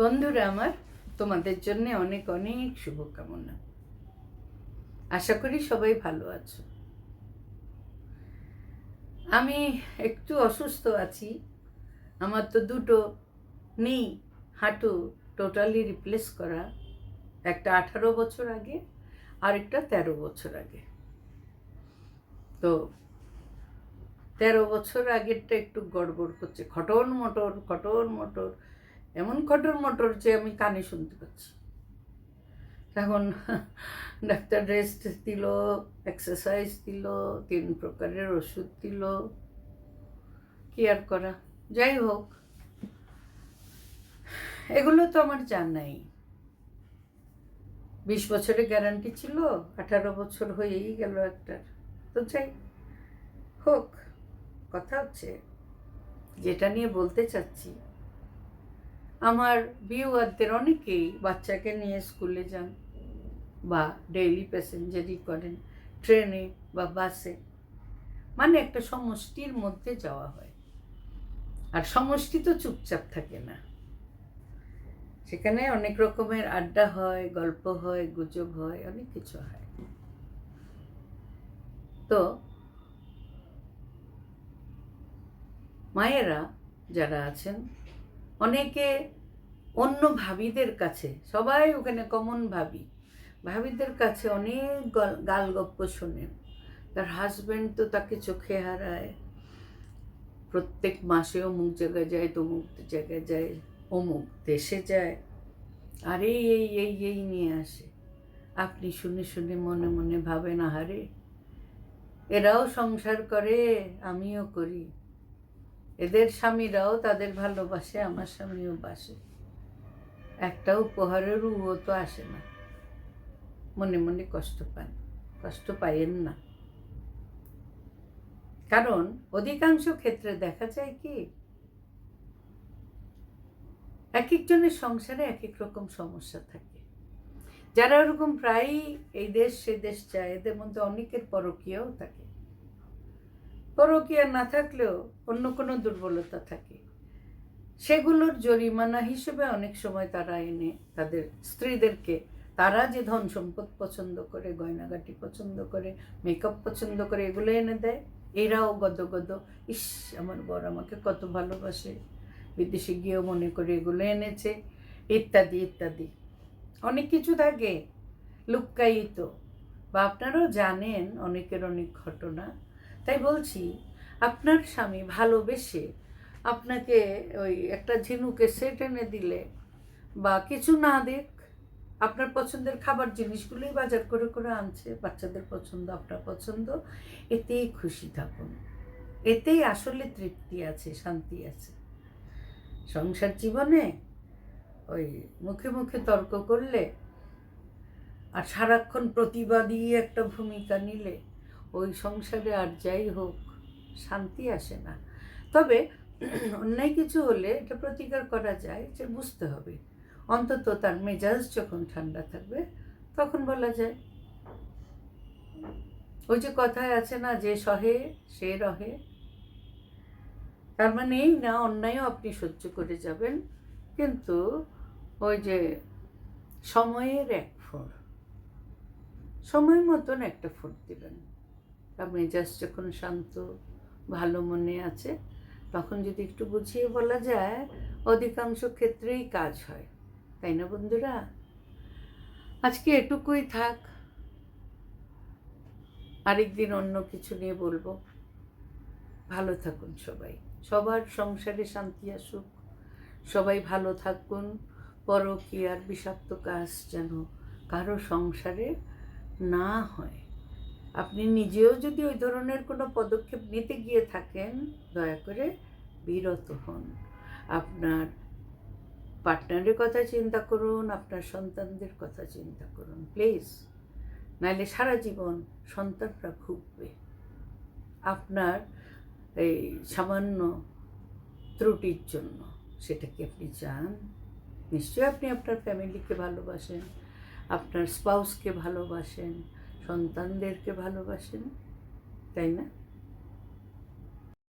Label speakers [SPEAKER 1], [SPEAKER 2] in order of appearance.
[SPEAKER 1] বন্ধুরা আমার, তোমাদের জন্য অনেক অনেক শুভকামনা। আশা করি সবাই ভালো আছো। আমি একটু অসুস্থ আছি। আমার তো দুটো নেই, হাঁটু টোটালি রিপ্লেস করা। একটা আঠারো বছর আগে আর একটা তেরো বছর আগে। তো তেরো বছর আগেরটা একটু গড়বড় করছে, খটন মটর খটন মটর এমন খটর মটর যে আমি কানে শুনতে পাচ্ছি। তখন ডাক্তার রেস্ট দিল এক্সারসাইজ দিল, তিন প্রকারের ওষুধ দিল। কি আর করা? যাই হোক, এগুলো তো আমার জানাই। বিশ বছরের গ্যারান্টি ছিল, আঠারো বছর হয়েই গেল একটার। তো যাই হোক, কথা হচ্ছে, যেটা নিয়ে বলতে চাচ্ছি আমার ভিউয়ারদের অনেকেই বাচ্চাকে নিয়ে স্কুলে যান বা ডেইলি প্যাসেঞ্জারি করেন, ট্রেনে বা বাসে। মানে একটা সমষ্টির মধ্যে যাওয়া হয়। আর সমষ্টি তো চুপচাপ থাকে না। সেখানে অনেক রকমের আড্ডা হয়, গল্প হয়, গুজব হয়, অনেক কিছু হয়। তো মায়েরা যারা আছেন অনেকে অন্য ভাবিদের কাছে, সবাই ওখানে কমন ভাবি, ভাবিদের কাছে অনেক গাল গালগপ্প শোনেন তার হাজব্যান্ড তো তাকে চোখে হারায়। প্রত্যেক মাসে অমুক জায়গায় যায়, তমুক জায়গায় যায়, অমুক দেশে যায়। আর এই এই এই এই নিয়ে আসে। আপনি শুনে শুনে, মনে মনে ভাবেন, আহারে, এরাও সংসার করে, আমিও করি। এদের স্বামীরাও তাদের ভালোবাসে, আমার স্বামীও বাসে। একটা উপহারের উও তো আসে না। মনে মনে কষ্ট পান, কষ্ট পায়েন না। কারণ অধিকাংশ ক্ষেত্রে দেখা যায় কি এক একজনের সংসারে এক এক রকম সমস্যা থাকে। যারা ওরকম প্রায়ই এই দেশ, সে দেশ চায়, এদের মধ্যে অনেকের পরকীয়াও থাকে। পরকীয়া না থাকলেও অন্য কোনো দুর্বলতা থাকে। সেগুলোর জরিমানা হিসেবে অনেক সময় তারা এনে তাদের স্ত্রীদেরকে, তারা যে ধন সম্পদ পছন্দ করে, গয়নাগাটি পছন্দ করে মেকআপ পছন্দ করে, এগুলো এনে দেয়। এরাও গদ গদ, ইস, আমার বর আমাকে কত ভালোবাসে। বিদেশে গিয়েও মনে করে এগুলো এনেছে। ইত্যাদি ইত্যাদি। অনেক কিছু থাকে। লুক্কায়িত। বা আপনারাও জানেন অনেকের অনেক ঘটনা। তাই বলছি, আপনার স্বামী ভালোবেসে আপনাকে ওই একটা ঝিনুকে সেট এনে দিলে বা কিছু না দেখ আপনার পছন্দের খাবার জিনিসগুলোই বাজার করে করে আনছে, বাচ্চাদের পছন্দ, আপনার পছন্দ, এতেই খুশি থাকুন। এতেই আসলে তৃপ্তি আছে, শান্তি আছে। সংসার জীবনে ওই মুখে মুখে তর্ক করলে আর সারাক্ষণ প্রতিবাদী একটা ভূমিকা নিলে ওই সংসারে আর যাই হোক, শান্তি আসে না। তবে অন্যায় কিছু হলে এটা প্রতিকার করা যায় যে বুঝতে হবে। অন্তত তার মেজাজ যখন ঠান্ডা থাকবে, তখন বলা যায়। ওই যে কথায় আছে না, যে সহে, সে রহে। তার মানে এই না, অন্যায়ও আপনি সহ্য করে যাবেন। কিন্তু ওই যে সময়ের এক ফোর সময় মতন একটা ফোর দেবেন। তার মেজাজ যখন শান্ত, ভালো মনে আছে, তখন যদি একটু বুঝিয়ে বলা যায়, অধিকাংশ ক্ষেত্রেই কাজ হয়। তাই না বন্ধুরা? আজকে এটুকুই থাক। আরেকদিন অন্য কিছু নিয়ে বলব। ভালো থাকুন সবাই। সবার সংসারে শান্তি আসুক। সবাই ভালো থাকুন। পরকীয়ার বিষাক্ত কাজ যেন কারও সংসারে না হয়। আপনি নিজেও যদি ওই ধরনের কোনো পদক্ষেপ নিতে গিয়ে থাকেন, দয়া করে বিরত হন। আপনার পার্টনারের কথা চিন্তা করুন, আপনার সন্তানদের কথা চিন্তা করুন, প্লিজ। নাহলে সারা জীবন সন্তানরা ভুগবে। আপনার এই সামান্য ত্রুটির জন্য সেটা কি আপনি চান? নিশ্চয়ই আপনি আপনার ফ্যামিলিকে ভালোবাসেন, আপনার স্পাউসকে ভালোবাসেন সন্তানদেরকে ভালোবাসেন তাই না?